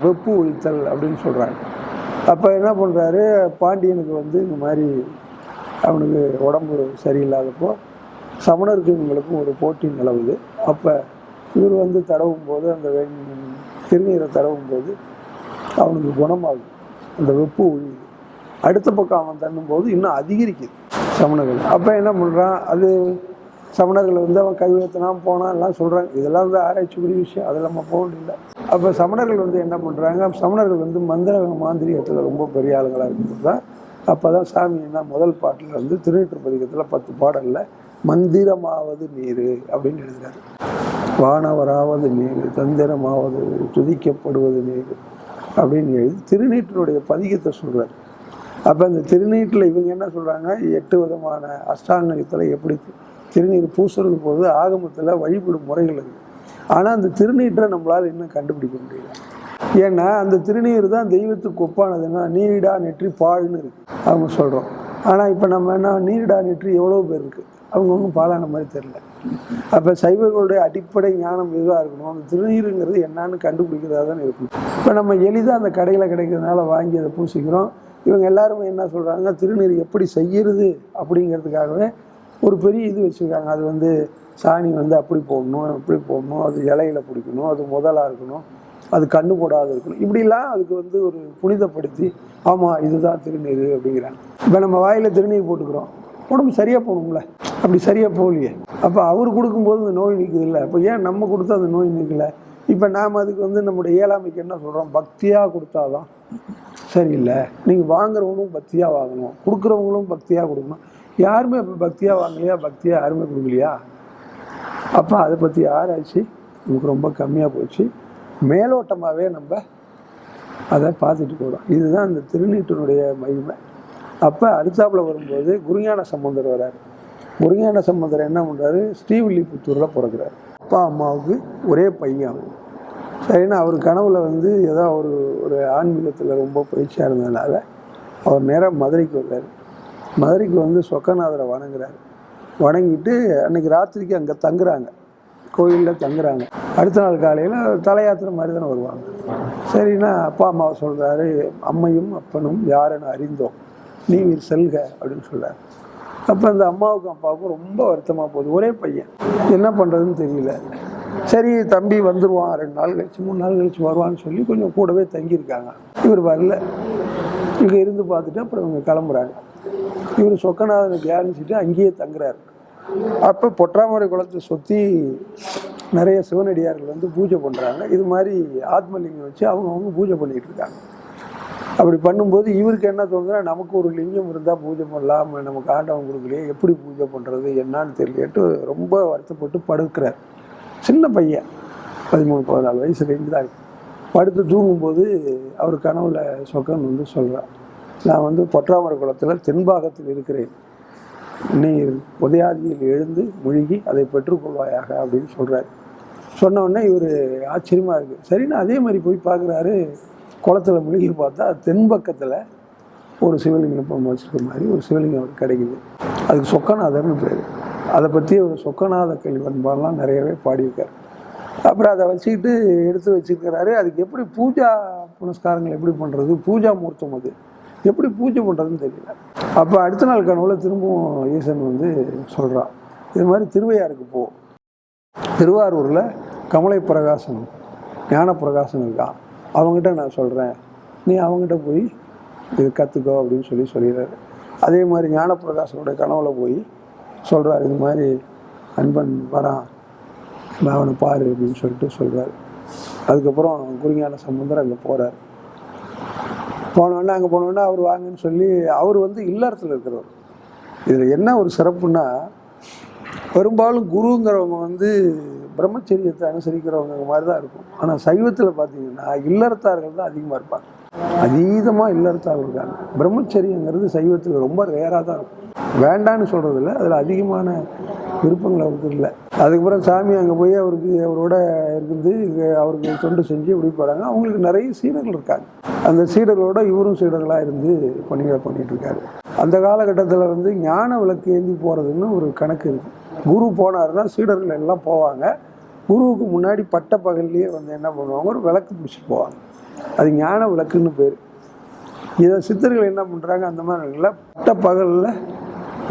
வெப்பு ஒழித்தல் அப்படின்னு சொல்கிறாங்க அப்போ என்ன பண்ணுறாரு பாண்டியனுக்கு வந்து இந்த மாதிரி அவனுக்கு உடம்பு சரியில்லாதப்போ சமணருக்கு இவங்களுக்கும் ஒரு போட்டி நிலவுது. அப்போ இவர் வந்து தடவும் போது அந்த வெண் திருநீரை தடவும் போது அவனுக்கு குணமாகுது. அந்த வெப்பு ஒழியுது அடுத்த பக்கம் அவன் தண்ணும்போது இன்னும் அதிகரிக்குது சமணர்கள். அப்போ என்ன பண்ணுறான் அது சமணர்கள் வந்து அவன் கைவிழத்தினான் போனான் எல்லாம் சொல்கிறாங்க இதெல்லாம் வந்து ஆராய்ச்சிக்குரிய விஷயம். அதில் நம்ம போக முடியல அப்போ சமணர்கள் வந்து என்ன பண்ணுறாங்க சமணர்கள் வந்து மந்திர மாந்திரிகத்தில் ரொம்ப பெரிய ஆளுங்களாக இருக்கும்போது தான் அப்போ தான் சாமி என்ன முதல் பாட்டில் வந்து திருநீற்றுப்பதிகத்தில் பத்து பாடலில் மந்திரமாவது நீர் அப்படின்னு எழுதுறாரு. வானவராவது நீர் தந்திரமாவது துதிக்கப்படுவது நீர் அப்படின்னு எழுதி திருநீற்றினுடைய பதிகத்தை சொல்கிறார் அப்போ இந்த திருநீட்டில் இவங்க என்ன சொல்கிறாங்க எட்டு விதமான அஷ்டாங்கத்தில் எப்படி திருநீர் பூசுறது போது ஆகமத்தில் வழிபடும் முறைகள் இருக்குது ஆனால் அந்த திருநீற்றை நம்மளால் இன்னும் கண்டுபிடிக்க முடியல. ஏன்னா அந்த திருநீர் தான் தெய்வத்துக்கு ஒப்பானதுன்னா நீரிடா நெற்றி பாழ்னு இருக்கு. அவங்க சொல்கிறோம் ஆனால் இப்போ நம்ம என்ன நீரிடா நெற்றி எவ்வளோ பேர் இருக்குது அவங்க ஒன்றும் பாலான மாதிரி தெரில அப்போ சைவர்களுடைய அடிப்படை ஞானம் இதுவாக இருக்கணும்? அந்த திருநீருங்கிறது என்னன்னு கண்டுபிடிக்கிறதா தான் இருக்கும் இப்போ நம்ம எளிதாக அந்த கடையில் கிடைக்கிறதுனால வாங்கி அதை பூசிக்கிறோம். இவங்க எல்லாருமே என்ன சொல்கிறாங்க திருநீர் எப்படி செய்யறது அப்படிங்கிறதுக்காகவே ஒரு பெரிய இது வச்சுருக்காங்க. அது வந்து சாணி வந்து அப்படி போடணும் இப்படி போடணும் அது இலையில பிடிக்கணும் அது முதலாக இருக்கணும் அது கண்ணு போடாத இருக்கணும். இப்படிலாம் அதுக்கு வந்து ஒரு புனிதப்படுத்தி ஆமாம் இதுதான் திருநீர் அப்படிங்கிறாங்க. இப்போ நம்ம வாயில் திருநீர் போட்டுக்கிறோம். உடம்பு சரியாக போகணும்ல? அப்படி சரியாக போகலையே. அப்போ அவர் கொடுக்கும்போது அந்த நோய் நிற்குது இல்லை அப்போ ஏன் நம்ம கொடுத்தா அந்த நோய் நிற்கல இப்போ நாம் அதுக்கு வந்து நம்முடைய இயலாமைக்கு என்ன சொல்கிறோம் பக்தியாக கொடுத்தாதான் சரியில்லை. நீங்கள் வாங்குறவங்களும் பக்தியாக வாங்கணும். கொடுக்குறவங்களும் பக்தியாக கொடுக்கணும். யாருமே இப்போ பக்தியாக வாங்கலையா? பக்தியாக யாருமே கொடுக்கலையா? அப்போ அதை பற்றி ஆராய்ச்சி நமக்கு ரொம்ப கம்மியாக போச்சு. மேலோட்டமாகவே நம்ம அதை பார்த்துட்டு போகிறோம் இதுதான் இந்த திருநீட்டினுடைய மகிமை. அப்போ அடுத்தாப்பில் வரும்போது குருஞான சம்பந்தர் வரார். குருஞான சம்பந்தர் என்ன பண்ணுறாரு ஸ்ரீவில்லிபுத்தூரில் பிறக்கிறார். அப்பா அம்மாவுக்கு ஒரே பையன் சரின்னா அவர் கனவுல வந்து ஏதோ ஒரு ஒரு ஆன்மீகத்தில் ரொம்ப பயிற்சியாக இருந்ததுனால அவர் நேராக மதுரைக்கு வர்றாரு. மதுரைக்கு வந்து சொக்கநாதரை வணங்குறாரு. வணங்கிட்டு அன்னைக்கு ராத்திரிக்கு அங்கே தங்குறாங்க. கோயிலில் தங்குறாங்க. அடுத்த நாள் காலையில் தலையாத்திரை மாதிரி தானே வருவாங்க. சரின்னா அப்பா அம்மாவை சொல்கிறாரு அம்மையும் அப்பனும் யாருன்னு அறிந்தோம். நீ வீர் செல்க அப்படின்னு சொல்கிறார் அப்போ அந்த அம்மாவுக்கும் அப்பாவுக்கும் ரொம்ப வருத்தமாக போகுது. ஒரே பையன். என்ன பண்ணுறதுன்னு தெரியல. சரி தம்பி வந்துடுவான் ரெண்டு நாள் கழிச்சு மூணு நாள் கழிச்சு வருவான்னு சொல்லி கொஞ்சம் கூடவே தங்கியிருக்காங்க. இவர் வரல. இங்கே இருந்து பார்த்துட்டு அப்புறம் இவங்க கிளம்புறாங்க. இவர் சொக்கநாதனை தியானிச்சுட்டு அங்கேயே தங்குறாரு. அப்போ பொற்றாமரை குளத்தை சுற்றி நிறைய சிவனடியார்கள் வந்து பூஜை பண்ணுறாங்க இது மாதிரி ஆத்மலிங்கம் வச்சு அவங்க அவங்க பூஜை பண்ணிகிட்டு இருக்காங்க. அப்படி பண்ணும்போது இவருக்கு என்ன தோணுதுன்னா நமக்கு ஒரு லிங்கம் இருந்தால் பூஜை பண்ணலாம் நமக்கு ஆண்டவன் கொடுக்கலையே எப்படி பூஜை பண்ணுறது என்னான்னு தெரியலேட்டு ரொம்ப வருத்தப்பட்டு படுக்கிறார். சின்ன பையன் பதிமூணு பதினாலு வயசு ரேஞ்சு தான். இருக்கு படுத்து தூங்கும்போது அவர் கனவுல சொக்கன் வந்து சொல்கிறார் நான் வந்து பொற்றாமர குளத்தில் தென்பாகத்தில் இருக்கிறேன். நீ உதயாதியில் எழுந்து முழுகி அதை பெற்றுக்கொள்வாயாக அப்படின்னு சொல்கிறார் சொன்னோடனே இவர் ஆச்சரியமாக இருக்குது சரின்னு அதே மாதிரி போய் பார்க்குறாரு. குளத்தில் முழுகி பார்த்தா தென்பக்கத்தில் ஒரு சிவலிங்கம் பொம்மை வச்சுருக்க மாதிரி ஒரு சிவலிங்கம் அவருக்கு கிடைக்குது. அதுக்கு சொக்கநாதர்னு பேர். அதை பற்றி ஒரு சொக்கநாத கேள்வன்பாலாம் நிறையவே பாடியிருக்கார். அப்புறம் அதை வச்சுக்கிட்டு எடுத்து வச்சுருக்கிறாரு. அதுக்கு எப்படி பூஜா புனஸ்காரங்கள் எப்படி பண்ணுறது பூஜா மூர்த்தம் அது. எப்படி பூஜை பண்ணுறதுன்னு தெரியல. அப்போ அடுத்த நாள் கனவுல திரும்பவும் ஈசன் வந்து சொல்கிறான் இது மாதிரி திருவையாருக்கு போ. திருவாரூரில் கமலை பிரகாசன் ஞான பிரகாசன் இருக்கான் அவங்ககிட்ட நான் சொல்கிறேன் நீ அவங்ககிட்ட போய் இது கற்றுக்கோ அப்படின்னு சொல்லி சொல்லிடுறாரு. அதே மாதிரி ஞானப்பிரகாசனுடைய கனவுல போய் சொல்கிறார் இது மாதிரி அன்பன் வரான் நான் அவனை பாரு அப்படின்னு சொல்லிட்டு சொல்கிறாரு அதுக்கப்புறம் குறிஞான சம்பந்தர் அங்கே போகிறார் போனோடனே அங்கே போனோடனே அவர் வாங்கன்னு சொல்லி அவர் வந்து இல்லறத்தில் இருக்கிறவர். இதில் என்ன ஒரு சிறப்புன்னா பெரும்பாலும் குருங்கிறவங்க வந்து பிரம்மச்சரியத்தை அனுசரிக்கிறவங்க மாதிரி தான் இருக்கும். ஆனால் சைவத்தில் பார்த்தீங்கன்னா இல்லறத்தார்கள் தான் அதிகமாக இருப்பாங்க. அதீதமாக இல்லறத்தார்கள் இருக்காங்க. பிரம்மச்சரியங்கிறது சைவத்தில் ரொம்ப ரேராக தான் இருக்கும். வேண்டான்னு சொல்கிறதில்ல அதில் அதிகமான விருப்பங்கள் அவருக்கு இல்லை. அதுக்கப்புறம் சாமி அங்கே போய் அவருக்கு அவரோட இருந்து அவருக்கு தொண்டு செஞ்சு இப்படி போகிறாங்க அவங்களுக்கு நிறைய சீடர்கள் இருக்காங்க. அந்த சீடர்களோட இவரும் சீடர்களாக இருந்து பணிகளை பண்ணிட்டு இருக்காரு. அந்த காலகட்டத்தில் வந்து ஞான விளக்கு ஏந்தி போகிறதுன்னு ஒரு கணக்கு இருக்குது குரு போனாருன்னா சீடர்கள் எல்லாம் போவாங்க. குருவுக்கு முன்னாடி பட்ட பகல்லையே வந்து என்ன பண்ணுவாங்க? ஒரு விளக்கு பிடிச்சிட்டு போவாங்க. அது ஞான விளக்குன்னு பேர். இதை சித்தர்கள் என்ன பண்ணுறாங்க அந்த மாதிரி இல்லை. பட்ட பகலில்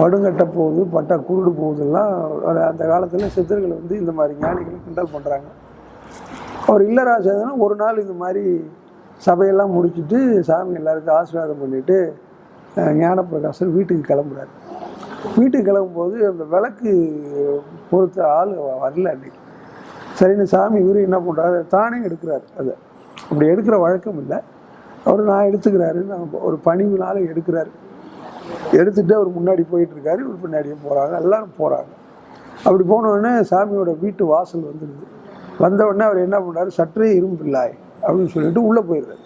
படுங்கட்ட போகுது பட்டா குருடு போகுதெல்லாம் அந்த காலத்தில் சித்தர்கள் வந்து இந்த மாதிரி ஞானிகளை கிண்டல் பண்ணுறாங்க அவர் இல்லராசனா ஒரு நாள் இந்த மாதிரி சபையெல்லாம் முடிச்சுட்டு சாமி எல்லாருக்கும் ஆசீர்வாதம் பண்ணிட்டு ஞானப்பிரகாசர் வீட்டுக்கு கிளம்புறாரு. வீட்டுக்கு கிளம்பும்போது அந்த விளக்கு பொறுத்த ஆள் வரல அன்னைக்கு. சரின்னு சாமி இவரு என்ன பண்ணுறாரு தானே எடுக்கிறாரு அதை. அப்படி எடுக்கிற வழக்கம் இல்லை. அவர் நான் எடுத்துக்கிறாரு நான் ஒரு பணிவுனால எடுக்கிறாரு. எடுத்துகிட்டு அவர் முன்னாடி போயிட்டுருக்காரு இவர் பின்னாடியே போகிறாங்க எல்லாரும் போகிறாங்க அப்படி போன சாமியோட வீட்டு வாசல் வந்துடுது வந்த உடனே அவர் என்ன பண்ணுறாரு சற்றே இரும்பில்லாய் அப்படின்னு சொல்லிட்டு உள்ளே போயிடுறாரு.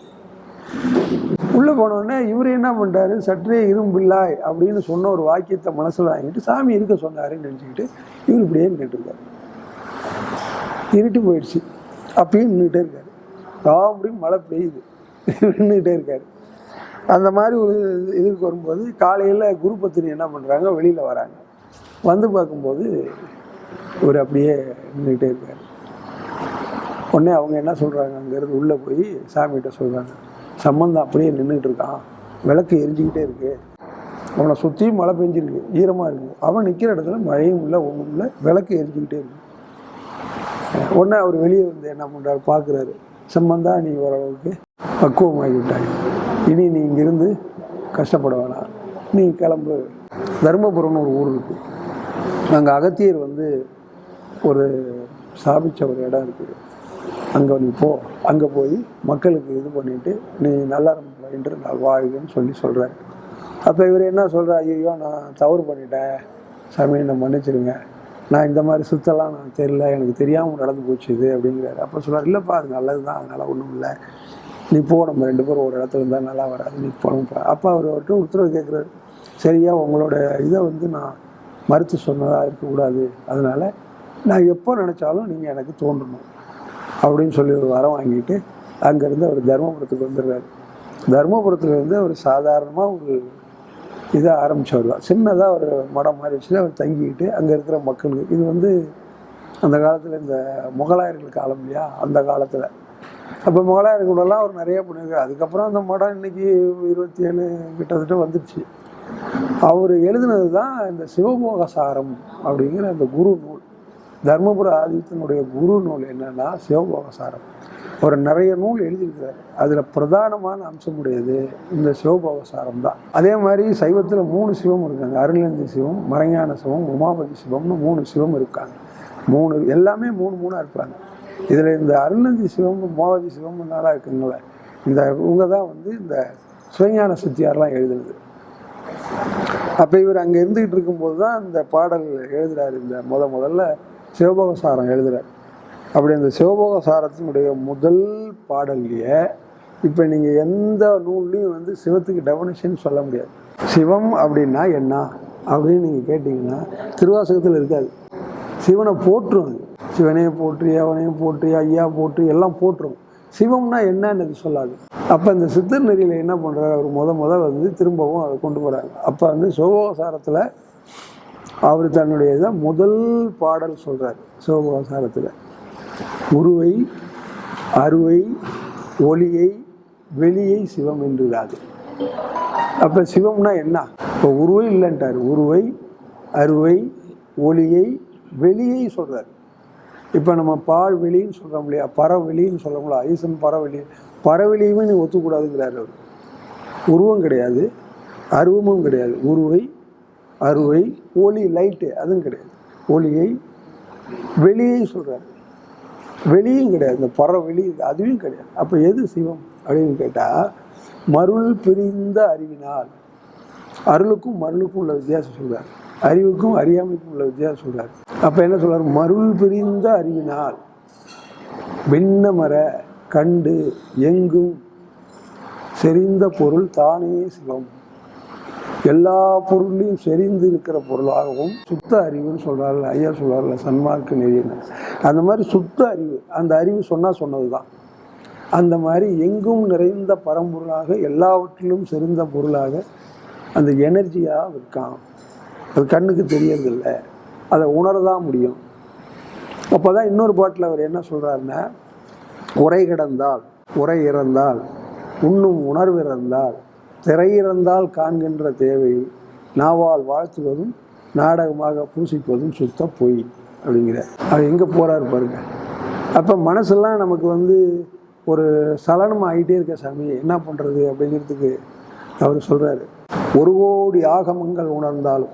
உள்ளே போன இவர் என்ன பண்ணுறாரு சற்றே இரும்பில்லாய் அப்படின்னு சொன்ன ஒரு வாக்கியத்தை மனசில் வாங்கிட்டு சாமி இருக்க சொன்னாருன்னு நினச்சிக்கிட்டு இவர் இப்படியே நின்றுட்டுருக்காரு இருட்டு போயிடுச்சு. அப்பயும் நின்றுட்டே இருக்காரு. அப்படியும் மழை பெய்யுது. நின்றுட்டே இருக்காரு. அந்த மாதிரி ஒரு இதுக்கு வரும்போது காலையில் குரு பத்தினி என்ன பண்ணுறாங்க வெளியில் வராங்க. வந்து பார்க்கும்போது இவர் அப்படியே நின்றுக்கிட்டே இருக்கார். உடனே அவங்க என்ன சொல்கிறாங்க அங்கேருந்து உள்ளே போய் சாமிகிட்ட சொல்கிறாங்க சம்பந்தம் அப்படியே நின்றுட்டு இருக்கான். விளக்கு எரிஞ்சிக்கிட்டே இருக்கு. அவனை சுற்றியும் மழை பெஞ்சிருக்கு. ஈரமாக இருக்குது அவன் நிற்கிற இடத்துல மழையும் இல்லை ஒன்றும் இல்லை. விளக்கு எரிஞ்சுக்கிட்டே இருக்கு. உடனே அவர் வெளியே வந்து என்ன பண்ணுறாரு பார்க்குறாரு. சம்பந்தா நீ ஓரளவுக்கு பக்குவமாகி விட்டாய் இனி நீ இங்கிருந்து கஷ்டப்பட வேணாம் நீ கிளம்பு. தருமபுரம்னு ஒரு ஊர் இருக்குது அங்கே அகத்தியர் வந்து ஒரு ஸ்தாபிச்ச ஒரு இடம் இருக்குது அங்கே நீ போ. அங்கே போய் மக்களுக்கு இது பண்ணிவிட்டு நீ நல்லா என்று நான் வாழ்கன்னு சொல்லி சொல்கிறார் அப்போ இவர் என்ன சொல்கிறார் ஐயோ நான் தவறு பண்ணிட்டேன். சாமி என்னை மன்னிச்சிடுங்க நான் இந்த மாதிரி சுத்தலாம் நான் தெரியல. எனக்கு தெரியாமல் நடந்து போச்சு இது அப்படிங்கிறாரு. அப்போ சொல்கிறார் இல்லைப்பா அது நல்லது தான் அதனால் ஒன்றும் இல்லை. நீ போ நம்ம ரெண்டு பேரும் ஒரு இடத்துல இருந்தால் நல்லா வராது நீ போகணும்ப்பா அப்போ அவர் அவர்கிட்ட உத்தரவு கேட்குறாரு சரியா உங்களோட இதை வந்து நான் மறுத்து சொன்னதாக இருக்கக்கூடாது. அதனால் நான் எப்போ நினச்சாலும் நீங்கள் எனக்கு தோன்றணும் அப்படின்னு சொல்லி ஒரு வரம் வாங்கிட்டு அங்கேருந்து அவர் தர்மபுரத்துக்கு வந்துடுறாரு. தர்மபுரத்துல இருந்து அவர் சாதாரணமாக ஒரு இதை ஆரம்பித்தவர் தான். சின்னதாக ஒரு மடம் மாதிரி வச்சு அவர் தங்கிக்கிட்டு அங்கே இருக்கிற மக்களுக்கு இது வந்து அந்த காலத்தில் இந்த முகலாயர்கள் காலம் இல்லையா? அந்த காலத்தில். அப்போ முகலாயர்களெல்லாம் அவர் நிறைய பண்ணியிருக்காரு. அதுக்கப்புறம் அந்த மடம் இன்னைக்கு இருபத்தி ஏழு கிட்டத்தட்ட வந்துடுச்சு அவர் எழுதினது தான் இந்த சிவபோகசாரம் அப்படிங்கிற அந்த குரு நூல். தர்மபுர ஆதித்தனுடைய குரு நூல் என்னன்னா சிவபோகசாரம். அவர் நிறைய நூல் எழுதியிருக்கிறார். அதில் பிரதானமான அம்சம் உடையது இந்த சிவபோக சாரம் தான் அதே மாதிரி சைவத்தில் மூணு சிவம் இருக்காங்க. அருளந்தி சிவம் மறைஞான சிவம் உமாபதி சிவம்னு மூணு சிவம் இருக்காங்க. மூணு எல்லாமே மூணு மூணாக இருப்பாங்க. இதில் இந்த அருணந்தி சிவம் மோகதி சிவம் நல்லா இருக்குங்களே இந்த இவங்க தான் வந்து இந்த சுயஞான சித்தியார்லாம் எழுதுனது. அப்போ இவர் அங்கே இருந்துகிட்டு இருக்கும்போது தான் இந்த பாடல் எழுதுறாரு இந்த முத முதல்ல சிவபோக சாரம் எழுதுறாரு. அப்படி இந்த சிவபோக சாரத்தினுடைய முதல் பாடல்லையே இப்போ நீங்கள் எந்த நூல்லையும் வந்து சிவத்துக்கு டெஃபனிஷன் சொல்ல முடியாது. சிவம் அப்படின்னா என்ன அப்படின்னு நீங்கள் கேட்டிங்கன்னா திருவாசகத்தில் இருக்காது. சிவனை போற்றும் அது சிவனையும் போற்றி அவனையும் போற்றி ஐயா போற்றி எல்லாம் போட்டுரும் சிவம்னா என்னன்னு சொல்லாது. அப்போ இந்த சித்தர் நெறியில் என்ன பண்ணுறாரு அவர் முத முத வந்து திரும்பவும் அதை கொண்டு போகிறாங்க அப்போ வந்து சிவபோகசாரத்தில் அவர் தன்னுடைய இதை முதல் பாடல் சொல்கிறார் சிவபோகசாரத்தில் உருவை அருவை ஒளியை வெளியை சிவம் என்றுறாது அப்போ சிவம்னா என்ன? இப்போ உருவை இல்லைன்ட்டார். உருவை அருவை ஒளியை வெளியை சொல்கிறார் இப்போ நம்ம பால் வெளின்னு சொல்கிறோம் இல்லையா? பறவெளின்னு சொல்கிறோம்ல ஐசன் பறவெளி பறவெளியுமே நீ ஒத்துக்கூடாதுங்கிறார் அவர். உருவம் கிடையாது அருவமும் கிடையாது. உருவை அருவை ஒளி லைட்டு அதுவும் கிடையாது. ஒளியை வெளியை சொல்கிறார் வெளியும் கிடையாது. இந்த பறவெளி அதுவும் கிடையாது. அப்போ எது சிவம் அப்படின்னு கேட்டால் மருள் பிரிந்த அறிவினால் அருளுக்கும் மருளுக்கும் உள்ள வித்தியாசம் சொல்கிறார் அறிவுக்கும் அறியாமைக்கும் உள்ள வித்தியாசம் சொல்கிறார் அப்போ என்ன சொல்கிறார் மருள் பிரிந்த அறிவினால் விண்ணமர கண்டு எங்கும் செறிந்த பொருள் தானே சிவம். எல்லா பொருளையும் செறிந்து இருக்கிற பொருளாகவும் சுத்த அறிவுன்னு சொல்கிறார்கள் ஐயா சொல்கிறார்கள் சன்மார்க்க நெறியினர். அந்த மாதிரி சுத்த அறிவு அந்த அறிவு சொன்னால் சொன்னது தான் அந்த மாதிரி எங்கும் நிறைந்த பரம்பொருளாக எல்லாவற்றிலும் செறிந்த பொருளாக அந்த எனர்ஜியாக இருக்கான். அது கண்ணுக்கு தெரியறதில்லை. அதை உணரதான் முடியும். அப்போ தான் இன்னொரு பாட்டில் அவர் என்ன சொல்கிறாருன்னா உரை கிடந்தால் உரை இறந்தால் உண்ணும் உணர்வு இறந்தால் திரை இறந்தால் காண்கின்ற தேவை நாவால் வாழ்த்துவதும் நாடகமாக பூசிப்பதும் சுத்த பொய் அப்படிங்கிற அவர் எங்கே போகிறாரு பாருங்க. அப்போ மனசெல்லாம் நமக்கு வந்து ஒரு சலனம் ஆகிட்டே இருக்க சாமி என்ன பண்ணுறது அப்படிங்கிறதுக்கு அவர் சொல்கிறாரு ஒரு கோடி ஆகமங்கள் உணர்ந்தாலும்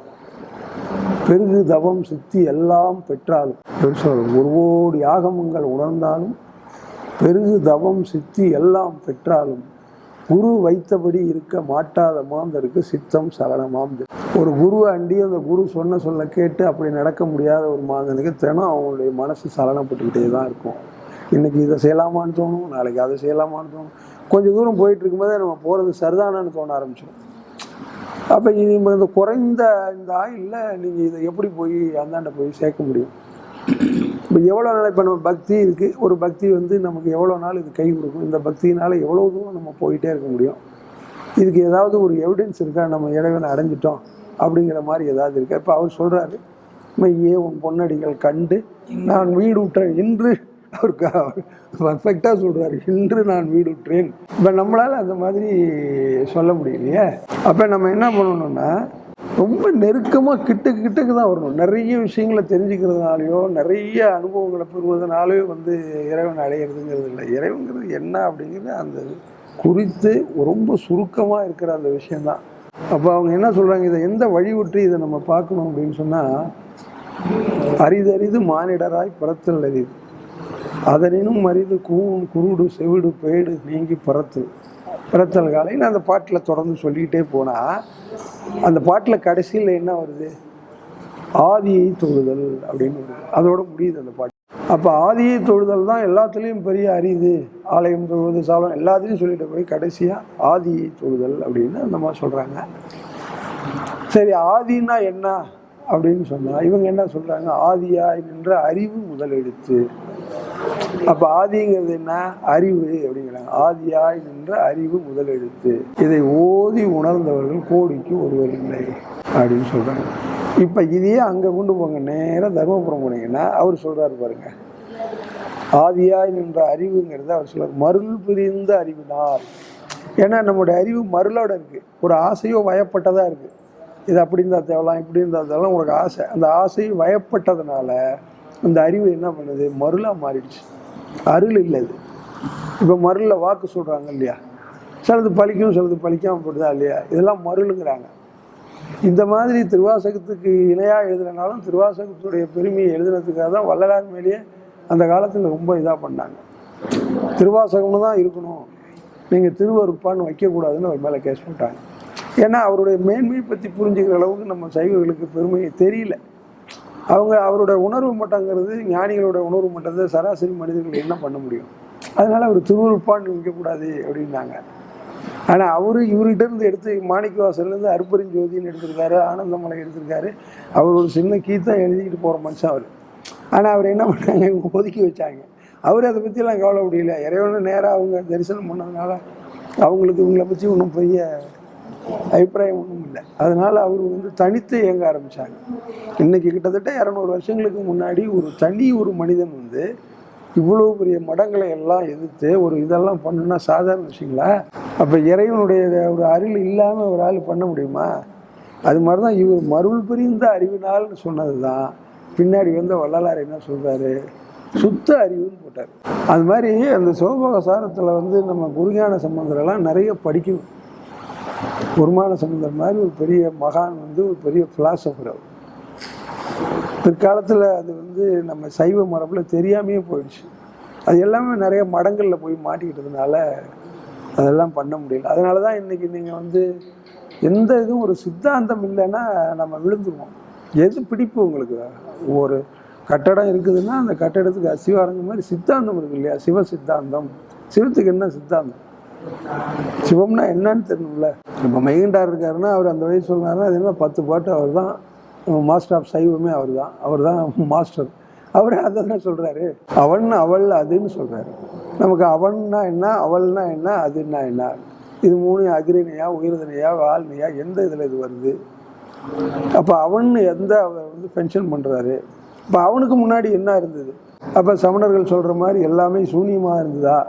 பெருகு தவம் சித்தி எல்லாம் பெற்றாலும் எப்படி சொல்றது? ஒரு கோடி யாகமங்கள் உணர்ந்தாலும் பெருகு தவம் சித்தி எல்லாம் பெற்றாலும் குரு வைத்தபடி இருக்க மாட்டாத மாந்தருக்கு சித்தம் சலனமாம் ஒரு குருவை அண்டி அந்த குரு சொன்ன சொல்ல கேட்டு அப்படி நடக்க முடியாத ஒரு மாந்தனுக்கு தினம் அவங்களுடைய மனசு சலனப்பட்டுக்கிட்டே தான் இருக்கும். இன்னைக்கு இதை செய்யலாமான்னு தோணும் நாளைக்கு அதை செய்யலாமான்னு தோணும். கொஞ்சம் தூரம் போயிட்டு இருக்கும்போதே நம்ம போகிறது சரிதானான்னு தோண ஆரம்பிச்சிடும். அப்போ இது இந்த குறைந்த இந்த ஆயிலில் நீங்கள் இதை எப்படி போய் அந்தாண்ட போய் சேர்க்க முடியும்? இப்போ எவ்வளோ நாள் இப்போ நம்ம பக்தி இருக்குது ஒரு பக்தி வந்து நமக்கு எவ்வளோ நாள் இது கை கொடுக்கும்? இந்த பக்தியினால் எவ்வளோ தூரம் நம்ம போயிட்டே இருக்க முடியும்? இதுக்கு ஏதாவது ஒரு எவிடன்ஸ் இருக்கா? நம்ம இடைவெளி அடைஞ்சிட்டோம் அப்படிங்கிற மாதிரி ஏதாவது இருக்கா? இப்போ அவர் சொல்கிறாரு மையே உன் பொன்னடிகள் கண்டு நான் வீடு விட்டேன் இன்று அவர் பர்ஃபெக்டாக சொல்கிறார் இன்று நான் வீடு விட்டுறேன் இப்போ நம்மளால் அந்த மாதிரி சொல்ல முடியலையே. அப்போ நம்ம என்ன பண்ணணும்னா ரொம்ப நெருக்கமாக கிட்ட கிட்டக்கு தான் வரணும். நிறைய விஷயங்களை தெரிஞ்சுக்கிறதுனாலையோ நிறைய அனுபவங்களை பெறுவதனாலையோ வந்து இறைவன் அடையிறதுங்கிறது இல்லை. இறைவங்கிறது என்ன அப்படிங்கிறது அந்த குறித்து ரொம்ப சுருக்கமாக இருக்கிற அந்த விஷயந்தான் அப்போ அவங்க என்ன சொல்கிறாங்க இதை எந்த வழி விட்டு இதை நம்ம பார்க்கணும்? அப்படின்னு சொன்னால் அரிதறிது மானிடராய் பிறத்தல் அறிது அதனினும் அரிது கூவும் குருடு செவிடு பேடு நீங்கி பிறத்து பிறத்தல் காலையில் அந்த பாட்டில் தொடர்ந்து சொல்லிக்கிட்டே போனால் அந்த பாட்டில் கடைசியில் என்ன வருது? ஆதியை தொழுதல் அப்படின்னு வருது. அதோட முடியுது அந்த பாட்டு. அப்போ ஆதியை தொழுதல் தான் எல்லாத்துலேயும் பெரிய அரிது. ஆலயம் தொழுவது சாலம் எல்லாத்தையும் சொல்லிட்டு போய் கடைசியாக ஆதியை தொழுதல் அப்படின்னு அந்த மாதிரி சொல்கிறாங்க சரி ஆதின்னா என்ன அப்படின்னு சொன்னால் இவங்க என்ன சொல்கிறாங்க ஆதியாய் நின்ற அறிவு முதலெடுத்து அப்போ ஆதிங்கிறது என்ன? அறிவு அப்படிங்கிறாங்க. ஆதியாய் நின்ற அறிவு முதல் எழுத்து. இதை ஓதி உணர்ந்தவர்கள் கோடிக்கு ஒருவர் இல்லை அப்படின்னு சொல்கிறாங்க இப்போ இதையே அங்கே கொண்டு போங்க. நேரம் தர்மபுரம் போனீங்கன்னா அவர் சொல்கிறாரு பாருங்க. ஆதியாய் நின்ற அறிவுங்கிறத அவர் சொல்றாரு. மருள் பிரிந்த அறிவினார் ஏன்னா நம்முடைய அறிவு மருளோட இருக்குது ஒரு ஆசையோ வயப்பட்டதாக இருக்குது இது அப்படி இருந்தால் தேவலாம் இப்படி இருந்தால் தேவலாம் உங்களுக்கு ஆசை. அந்த ஆசை வயப்பட்டதுனால அந்த அறிவு என்ன பண்ணுது? மருளாக மாறிடுச்சு. அருள் இல்லை இது. இப்போ மருளில் வாக்கு சொல்கிறாங்க இல்லையா? சிலது பழிக்கும் சிலது பழிக்காமல் போடுதா இல்லையா? இதெல்லாம் மருளுங்கிறாங்க. இந்த மாதிரி திருவாசகத்துக்கு இணையாக எழுதுனாலும் திருவாசகத்துடைய பெருமையை எழுதுனதுக்காக தான் வள்ளலார் மேலேயே அந்த காலத்தில் ரொம்ப இதாக பண்ணாங்க. திருவாசகம்னு தான் இருக்கணும். நீங்கள் திருவருப்பான்னு வைக்கக்கூடாதுன்னு அவர் மேலே கேஸ் போட்டாங்க. ஏன்னா அவருடைய மேன்மையை பற்றி புரிஞ்சுக்கிற அளவுக்கு நம்ம சைவர்களுக்கு பெருமையை தெரியல. அவங்க அவரோட உணர்வு மட்டங்கிறது ஞானிகளோட உணர்வு மட்டத்தை சராசரி மனிதர்கள் என்ன பண்ண முடியும்? அதனால அவர் திருவருப்பான்னு வைக்கக்கூடாது அப்படின்னாங்க. ஆனால் அவர் இவர்கிட்ட இருந்து எடுத்து மாணிக்கவாசல்லேருந்து அருப்பெருஞ்சோதின்னு எடுத்திருக்காரு ஆனந்தமலை எடுத்திருக்காரு. அவர் ஒரு சின்ன கீதம் எழுதிக்கிட்டு போகிற மனுஷன் அவர். ஆனால் அவர் என்ன பண்ணாங்க? இவங்க ஒதுக்கி வச்சாங்க. அவர் அதை பற்றிலாம் கவலை முடியல இறைவனை நேராக அவங்க தரிசனம் பண்ணதுனால அவங்களுக்கு இவங்களை பற்றி ஒன்றும் பெரிய அபிப்பிராயம் ஒன்றும் இல்லை. அதனால் அவர் வந்து தனித்து இயங்க ஆரம்பித்தாங்க இன்னைக்கு கிட்டத்தட்ட இரநூறு வருஷங்களுக்கு முன்னாடி ஒரு தனி ஒரு மனிதன் வந்து இவ்வளோ பெரிய மடங்களை எல்லாம் எதிர்த்து ஒரு இதெல்லாம் பண்ணுனா சாதாரண விஷயங்களா? அப்போ இறைவனுடைய ஒரு அருள் இல்லாமல் ஒரு ஆள் பண்ண முடியுமா? அது மாதிரி தான் இவர் மருள் பிரிந்த அறிவினால்னு சொன்னது தான் பின்னாடி வந்து வள்ளலார் என்ன சொல்கிறாரு சுத்த அறிவுன்னு போட்டார். அது மாதிரி அந்த சிவபோக சாரத்தில் வந்து நம்ம குருஞான சம்பந்தரெல்லாம் நிறைய படிக்கணும். குருமான சமுந்தர் மாதிரி ஒரு பெரிய மகான் வந்து ஒரு பெரிய ஃபிலாசபர் அவர். பிற்காலத்தில் அது வந்து நம்ம சைவ மரபில் தெரியாமையே போயிடுச்சு. அது எல்லாமே நிறைய மடங்களில் போய் மாட்டிக்கிட்டதுனால அதெல்லாம் பண்ண முடியல. அதனால தான் இன்றைக்கி நீங்கள் வந்து எந்த இதுவும் ஒரு சித்தாந்தம் இல்லைன்னா நம்ம விழுந்துருவோம். எது பிடிப்பு உங்களுக்கு? ஒரு கட்டடம் இருக்குதுன்னா அந்த கட்டடத்துக்கு அசிவாரங்க மாதிரி சித்தாந்தம் இருக்கு இல்லையா? சிவ சித்தாந்தம். சிவத்துக்கு என்ன சித்தாந்தம்? சிவம்னா என்னன்னு தெரியணும்ல. இப்போ மைகண்டார் இருக்காருன்னா அவர் அந்த வயசு சொன்னார்னா அது என்ன பத்து பாட்டு அவர் தான் மாஸ்டர் ஆஃப் சைவமே அவர் தான் அவர் தான் மாஸ்டர். அவர் அதை தான் சொல்கிறாரு அவன் அவள் அதுன்னு சொல்கிறாரு நமக்கு அவன்னா என்ன அவள்னா என்ன அதுன்னா என்ன? இது மூணு அகிரிணையா உயிர்தனையா வாழ்னையா எந்த இதில் இது வருது? அப்போ அவன் எந்த அவர் வந்து பென்ஷன் பண்ணுறாரு இப்போ அவனுக்கு முன்னாடி என்ன இருந்தது? அப்போ சமணர்கள் சொல்கிற மாதிரி எல்லாமே சூனியமாக இருந்ததா?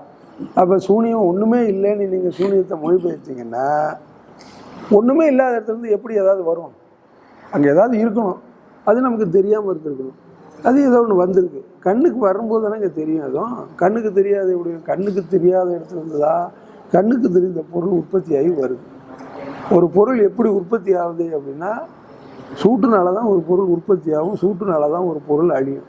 அப்போ சூனியம் ஒன்றுமே இல்லைன்னு நீங்கள் சூனியத்தை மொழிபெயர்த்தீங்கன்னா ஒன்றுமே இல்லாத இடத்துல இருந்து எப்படி ஏதாவது வரும்? அங்கே ஏதாவது இருக்கணும். அது நமக்கு தெரியாமல் இருந்திருக்கணும். அது ஏதோ ஒன்று வந்திருக்கு. கண்ணுக்கு வரும்போது தானே இங்கே தெரியும் அதுவும். கண்ணுக்கு தெரியாத எப்படி கண்ணுக்கு தெரியாத இடத்துல இருந்ததா கண்ணுக்கு தெரிந்த பொருள் உற்பத்தியாகி வருது. ஒரு பொருள் எப்படி உற்பத்தி ஆகுது அப்படின்னா சூட்டுனால தான் ஒரு பொருள் உற்பத்தி ஆகும். சூட்டுனால தான் ஒரு பொருள் அழியும்.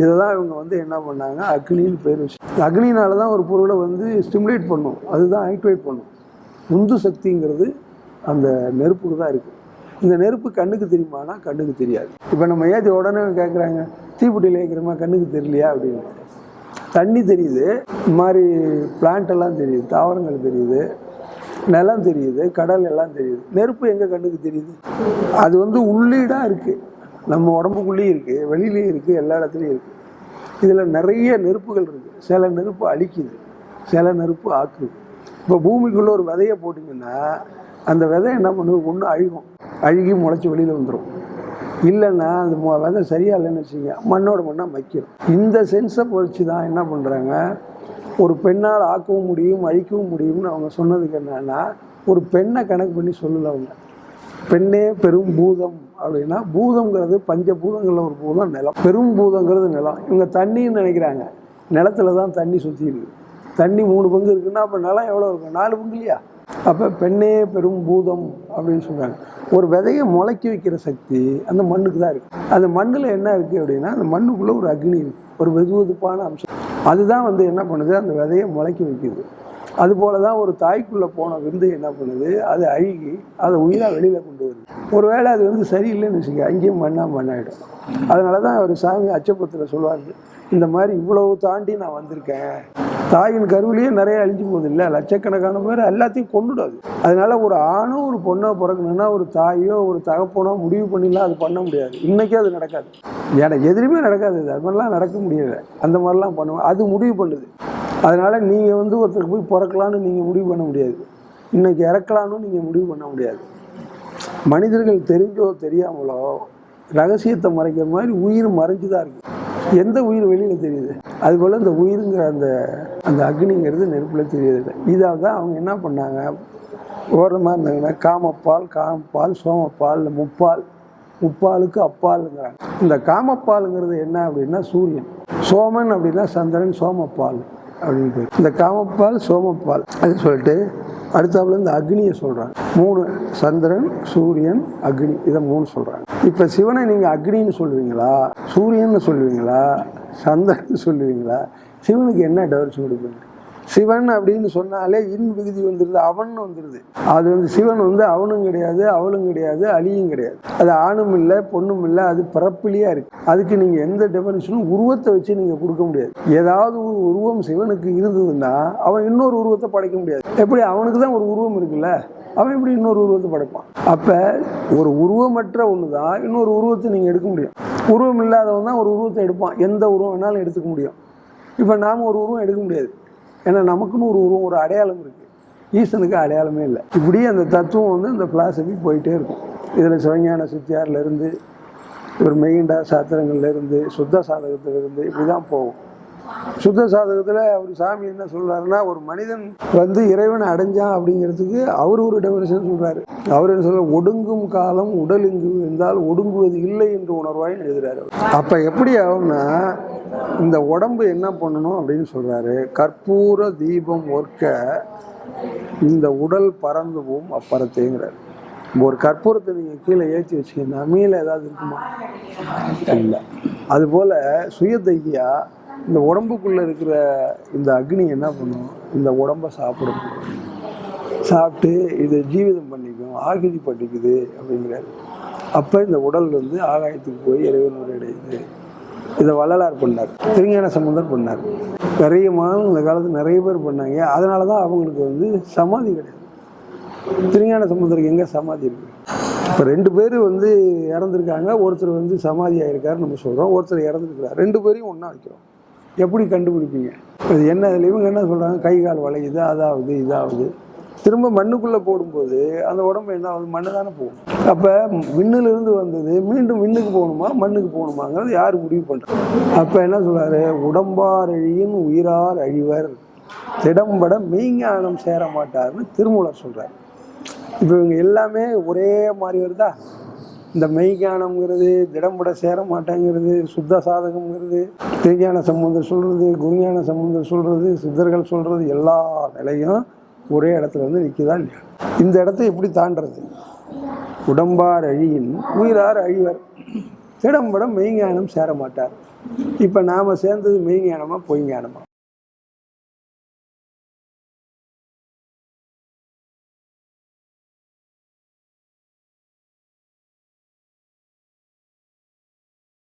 இதை தான் இவங்க வந்து என்ன பண்ணாங்க? அக்னின்னு பேர் வச்சு அக்னினால தான் ஒரு பொருளை வந்து ஸ்டிமுலேட் பண்ணும். அதுதான் ஆக்டிவேட் பண்ணும். உந்து சக்திங்கிறது அந்த நெருப்புக்கு தான் இருக்குது இந்த நெருப்பு கண்ணுக்கு தெரியுமானா? கண்ணுக்கு தெரியாது. இப்போ நம்ம ஏற்றி உடனே கேட்குறாங்க தீப்பெட்டியில் வைக்கிறோமா கண்ணுக்கு தெரியலையா? அப்படின்னு. தண்ணி தெரியுது. இந்த மாதிரி பிளான்ட் எல்லாம் தெரியுது. தாவரங்கள் தெரியுது. நிலம் தெரியுது. கடல் எல்லாம் தெரியுது. நெருப்பு எங்கே கண்ணுக்கு தெரியுது? அது வந்து உள்ளீடாக இருக்குது நம்ம உடம்புக்குள்ளேயும் இருக்குது வெளியிலையும் இருக்குது எல்லா இடத்துலையும் இருக்குது இதில் நிறைய நெருப்புகள் இருக்குது சில நெருப்பு அழிக்குது சில நெருப்பு ஆக்குது. இப்போ பூமிக்குள்ளே ஒரு விதையை போட்டிங்கன்னா அந்த விதை என்ன பண்ணுது? ஒன்று அழுகும். அழுகி முளைச்சி வெளியில் வந்துடும் இல்லைன்னா அந்த மு- விதை சரியா இல்லைன்னு வச்சுங்க மண்ணோட மண்ணாக மக்கிடும் இந்த சென்ஸை பொறிச்சு தான் என்ன பண்ணுறாங்க ஒரு பெண்ணால் ஆக்கவும் முடியும் அழிக்கவும் முடியும்னு அவங்க சொன்னதுக்கு என்னன்னா ஒரு பெண்ணை கணக்கு பண்ணி சொல்லலை அவங்க. பெண்ணே பெரும் பூதம். அப்படின்னா பூதம்ங்கிறது பஞ்ச பூதங்களில் ஒரு பூதம் நிலம். பெரும் பூதங்கிறது நிலம். இவங்க தண்ணின்னு நினைக்கிறாங்க. நிலத்துல தான் தண்ணி சுற்றி இருக்குது தண்ணி மூணு பங்கு இருக்குன்னா அப்போ நிலம் எவ்வளோ இருக்கும்? நாலு பங்கு இல்லையா? அப்போ பெண்ணே பெரும் பூதம் அப்படின்னு சொல்கிறாங்க ஒரு விதையை முளைக்க வைக்கிற சக்தி அந்த மண்ணுக்கு தான் இருக்குது அந்த மண்ணில் என்ன இருக்குது அப்படின்னா அந்த மண்ணுக்குள்ளே ஒரு அக்னி இருக்குது ஒரு வெதுவெதுப்பான அம்சம். அதுதான் வந்து என்ன பண்ணுது? அந்த விதையை முளைக்க வைக்குது. அதுபோல தான் ஒரு தாய்க்குள்ளே போன விருந்து என்ன பண்ணுது? அது அழுகி அதை உயிராக வெளியில் கொண்டு வருது. ஒருவேளை அது வந்து சரியில்லைன்னு வச்சுக்க அங்கேயும் மண்ணாக மண்ணாயிடும். அதனால தான் அவர் சாமி அச்சப்பத்தில் சொல்லுவார். இந்த மாதிரி இவ்வளவு தாண்டி நான் வந்திருக்கேன். தாயின் கருவிலேயே நிறைய அழிஞ்சு போகுது இல்லை? லட்சக்கணக்கான பேர் எல்லாத்தையும் கொண்டுடாது அதனால ஒரு ஆணும் ஒரு பொண்ணோ பிறக்கணும்னா ஒரு தாயோ ஒரு தகப்பனோ முடிவு பண்ணிலாம் அது பண்ண முடியாது. இன்னைக்கே அது நடக்காது. ஏன்னா எதுலையுமே நடக்காது. அது மாதிரிலாம் நடக்க முடியலை. அந்த மாதிரிலாம் பண்ணுவோம் அது முடிவு பண்ணுது. அதனால் நீங்கள் வந்து ஒருத்தருக்கு போய் பிறக்கலான்னு நீங்கள் முடிவு பண்ண முடியாது. இன்றைக்கி இறக்கலான்னு நீங்கள் முடிவு பண்ண முடியாது. மனிதர்கள் தெரிஞ்சோ தெரியாமலோ ரகசியத்தை மறைக்கிற மாதிரி உயிர் மறைஞ்சு தான் இருக்குது எந்த உயிர் வெளியில் தெரியுது? அதுபோல் இந்த உயிருங்கிற அந்த அந்த அக்னிங்கிறது நெருப்பில் தெரியுது. இதாக தான் அவங்க என்ன பண்ணாங்க? ஓரமாக இருந்தாங்கன்னா காமப்பால் காமப்பால் சோமப்பால் முப்பால் முப்பாலுக்கு அப்பாலுங்கிறாங்க. இந்த காமப்பாலுங்கிறது என்ன அப்படின்னா சூரியன். சோமன் அப்படின்னா சந்திரன் சோமப்பால். அப்படின்னு பேர் இந்த காமப்பால் சோமப்பால் அது சொல்லிட்டு அடுத்தாப்புல இந்த அக்னியை சொல்கிறாங்க மூணு சந்திரன் சூரியன் அக்னி இதை மூணு சொல்கிறாங்க இப்போ சிவனை நீங்கள் அக்னின்னு சொல்லுவீங்களா சூரியன்னு சொல்லுவீங்களா சந்திரன் சொல்லுவீங்களா சிவனுக்கு என்ன டவர்ஸ் கொடுப்பீங்க? சிவன் அப்படின்னு சொன்னாலே இன் விகுதி வந்துடுது அவன் வந்துடுது அது வந்து சிவன் வந்து அவனும் கிடையாது அவளும் கிடையாது அழியும் கிடையாது. அது ஆணும் இல்லை பொண்ணும் இல்லை அது பிறப்பிலேயே இருக்கு. அதுக்கு நீங்கள் எந்த டெஃபனிஷனும் உருவத்தை வச்சு நீங்கள் கொடுக்க முடியாது. ஏதாவது ஒரு உருவம் சிவனுக்கு இருந்ததுன்னா அவன் இன்னொரு உருவத்தை படைக்க முடியாது. எப்படி? அவனுக்கு தான் ஒரு உருவம் இருக்குல்ல? அவன் இப்படி இன்னொரு உருவத்தை படைப்பான்? அப்போ ஒரு உருவமற்ற ஒன்று தான் இன்னொரு உருவத்தை நீங்கள் எடுக்க முடியும். உருவம் இல்லாதவன் தான் ஒரு உருவத்தை எடுப்பான். எந்த உருவம் வேணாலும் எடுத்துக்க முடியும். இப்போ நாம் ஒரு உருவம் எடுக்க முடியாது. ஏன்னா நமக்குன்னு ஒரு உருவம் ஒரு அடையாளம் இருக்குது ஈசனுக்கு அடையாளமே இல்லை. இப்படி அந்த தத்துவம் வந்து இந்த ஃபிலாசபி போயிட்டே இருக்கும். இதில் சிவஞான சித்தியார்லேருந்து இவர் மெய்கண்டா சாத்திரங்கள்லேருந்து சுத்த சாதகத்திலிருந்து இப்படி தான் போகும். சுத்த சாதகத்தில் அவர் சாமி என்ன சொல்றாருன்னா ஒரு மனிதன் வந்து இறைவனை அடைஞ்சான் அப்படிங்கிறதுக்கு அவர் ஒரு டெபினேஷன் சொல்றாரு. அவர் என்ன சொல்ற ஒடுங்கும் காலம் உடல் இங்கு இருந்தால் ஒடுங்குவது இல்லை என்று உணர்வாய் எழுதுறாரு அப்போ அப்ப எப்படி ஆகும்னா இந்த உடம்பு என்ன பண்ணணும் அப்படின்னு சொல்றாரு. கற்பூர தீபம் ஒர்க்க இந்த உடல் பறந்துவும் போகும் அப்பறத்தேங்கிறார் ஒரு கற்பூரத்தை நீங்கள் கீழே ஏற்றி வச்சீங்கன்னா மேலே ஏதாவது இருக்குமா? இல்லை. அதுபோல் சுயதையா இந்த உடம்புக்குள்ளே இருக்கிற இந்த அக்னி என்ன பண்ணும்? இந்த உடம்பை சாப்பிடும். சாப்பிட்டு இதை ஜீவிதம் பண்ணிக்கும் ஆகிதி பண்ணிக்குது அப்படிங்கிறாரு. அப்போ இந்த உடல் வந்து ஆகாயத்துக்கு போய் இறைவன் அடையுது இதை வள்ளலார் பண்ணார். திருஞான சம்பந்தர் பண்ணார். நிறைய மாதம் இந்த காலத்தில் நிறைய பேர் பண்ணாங்க. அதனால தான் அவங்களுக்கு வந்து சமாதி கிடையாது. திருஞான சம்பந்தருக்கு எங்கே சமாதி இருக்கு? இப்போ ரெண்டு பேர் வந்து இறந்துருக்காங்க. ஒருத்தர் வந்து சமாதி ஆகிருக்காருன்னு நம்ம சொல்கிறோம் ஒருத்தர் இறந்துருக்கிறார். ரெண்டு பேரையும் ஒன்றா வைக்கிறோம். எப்படி கண்டுபிடிப்பீங்க? அது என்ன அதில் இவங்க என்ன சொல்கிறாங்க கை கால் வளையுது அதாவது இதாவது. திரும்ப மண்ணுக்குள்ளே போடும்போது அந்த உடம்பு என்ன ஆகுது? மண்ணு தானே போகும். அப்போ விண்ணிலிருந்து வந்தது மீண்டும் விண்ணுக்கு போகணுமா? மண்ணுக்கு போகணுமாங்கிறது யார் முடிவு பண்ணுறது அப்போ என்ன சொல்கிறாரு உடம்பார் அழியின் உயிரார் அழிவர். திடம்பட மெய்ஞானம் சேர மாட்டார்னு திருமூலர் சொல்கிறார் இப்போ இவங்க எல்லாமே ஒரே மாதிரி வருதா? இந்த மெய்ஞானம்ங்கிறது திடம்பட சேர மாட்டேங்கிறது சுத்த சாதகம்ங்கிறது திருஞான சம்பந்தர் சொல்கிறது குருஞான சம்பந்தர் சொல்கிறது சித்தர்கள் சொல்கிறது எல்லா நிலையும் ஒரே இடத்துல வந்து நிற்கிதா இல்லையா? இந்த இடத்த எப்படி தாண்டுறது? உடம்பார் அழியின் உயிரார் அழிவர். திடம்பட மெய்ஞானம் சேர மாட்டார். இப்போ நாம் சேர்ந்தது மெய்ஞானமா பொய்ஞானமா